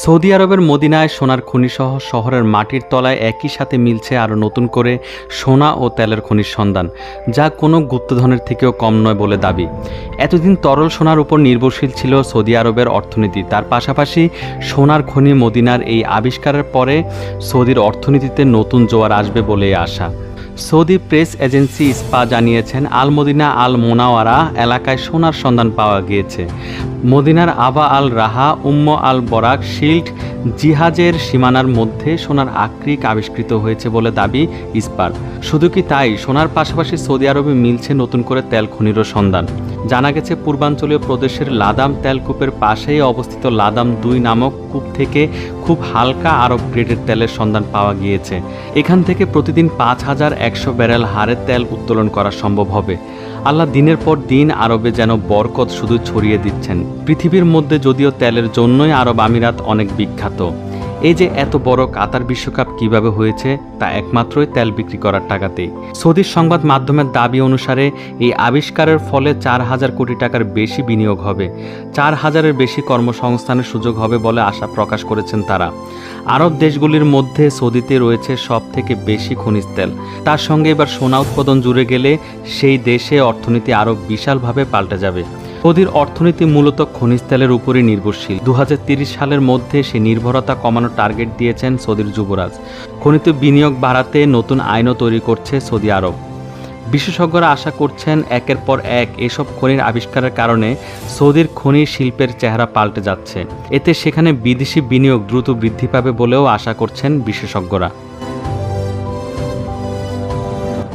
Saudi আরবের মদিনায় সোনার খনিসহ শহরের মাটির তলায় একই সাথে মিলছে আরও নতুন করে সোনা ও তেলের খনির সন্ধান, যা কোনো গুপ্তধনের থেকেও কম নয় বলে দাবি। এতদিন তরল সোনার উপর নির্ভরশীল ছিল সৌদি আরবের অর্থনীতি। তার পাশাপাশি সোনার খনি মদিনার এই আবিষ্কারের পরে সৌদির অর্থনীতিতে নতুন জোয়ার আসবে বলে আশা। সৌদি প্রেস এজেন্সি ইস্পা জানিয়েছেন আল মদিনা আল মোনাওয়ারা এলাকায় সোনার সন্ধান পাওয়া গিয়েছে। মদিনার আবা আল রাহা উম্ম আল বরাক শিল্ড জিহাজের সীমানার মধ্যে সোনার আক্রিক আবিষ্কৃত হয়েছে বলে দাবি ইস্পার। শুধু কি তাই, সোনার পাশাপাশি সৌদি আরবে মিলছে নতুন করে তেল খনিরও সন্ধান। জানা গেছে, পূর্বাঞ্চলীয় প্রদেশের লাদাম তেলকূপের পাশেই অবস্থিত লাদাম দুই নামক কূপ থেকে খুব হালকা আরব গ্রেডের তেলের সন্ধান পাওয়া গিয়েছে। এখান থেকে প্রতিদিন পাঁচ হাজার একশো ব্যারেল হারের তেল উত্তোলন করা সম্ভব হবে। আল্লাহ দিনের পর দিন আরবে যেন বরকত শুধু ছড়িয়ে দিচ্ছেন। পৃথিবীর মধ্যে যদিও তেলের জন্যই আরব আমিরাত অনেক বিখ্যাত। এই যে এত বড় কাতার বিশ্বকাপ কীভাবে হয়েছে, তা একমাত্রই তেল বিক্রি করার টাকাতেই। সৌদির সংবাদ মাধ্যমের দাবি অনুসারে, এই আবিষ্কারের ফলে চার হাজার কোটি টাকার বেশি বিনিয়োগ হবে। চার হাজারের বেশি কর্মসংস্থানের সুযোগ হবে বলে আশা প্রকাশ করেছেন তারা। আরব দেশগুলির মধ্যে সৌদিতে রয়েছে সব থেকে বেশি খনিজ তেল। তার সঙ্গে এবার সোনা উৎপাদন জুড়ে গেলে সেই দেশে অর্থনীতি আরও বিশালভাবে পাল্টে যাবে। সৌদির অর্থনীতি মূলত খনিজ তেলের উপরই নির্ভরশীল। দু সালের মধ্যে সে নির্ভরতা কমানোর টার্গেট দিয়েছেন সৌদির যুবরাজ। খনিতে বিনিয়োগ বাড়াতে নতুন আইনও তৈরি করছে সৌদি আরব। বিশেষজ্ঞরা আশা করছেন একের পর এক এসব খনির আবিষ্কারের কারণে সৌদির খনি শিল্পের চেহারা পাল্টে যাচ্ছে। এতে সেখানে বিদেশি বিনিয়োগ দ্রুত বৃদ্ধি পাবে বলেও আশা করছেন বিশেষজ্ঞরা।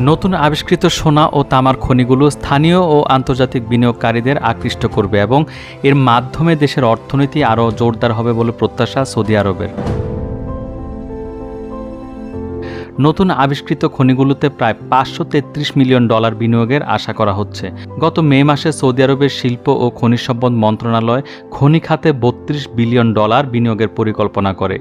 নতুন আবিষ্কৃত সোনা ও তামার খনিগুলো স্থানীয় ও আন্তর্জাতিক বিনিয়োগকারীদের আকৃষ্ট করবে এবং এর মাধ্যমে দেশের অর্থনীতি আরও জোরদার হবে বলে প্রত্যাশা সৌদি আরবের। নতুন আবিষ্কৃত খনিগুলোতে প্রায় পাঁচশো তেত্রিশ মিলিয়ন ডলার বিনিয়োগের আশা করা হচ্ছে। গত মে মাসে সৌদি আরবের শিল্প ও খনিজ সম্পদ মন্ত্রণালয় খনি খাতে বত্রিশ বিলিয়ন ডলার বিনিয়োগের পরিকল্পনা করে।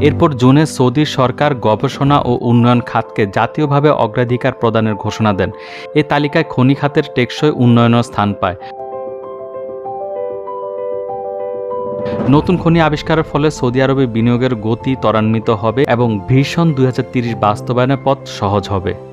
এরপর জুনে সৌদি সরকার গবেষণা ও উন্নয়ন খাতকে জাতীয়ভাবে অগ্রাধিকার প্রদানের ঘোষণা দেন। এ তালিকায় খনি খাতের টেকসই উন্নয়নও স্থান পায়। নতুন খনি আবিষ্কারের ফলে সৌদি আরবে বিনিয়োগের গতি ত্বরান্বিত হবে এবং ভীষণ দুই বাস্তবায়নের পথ সহজ হবে।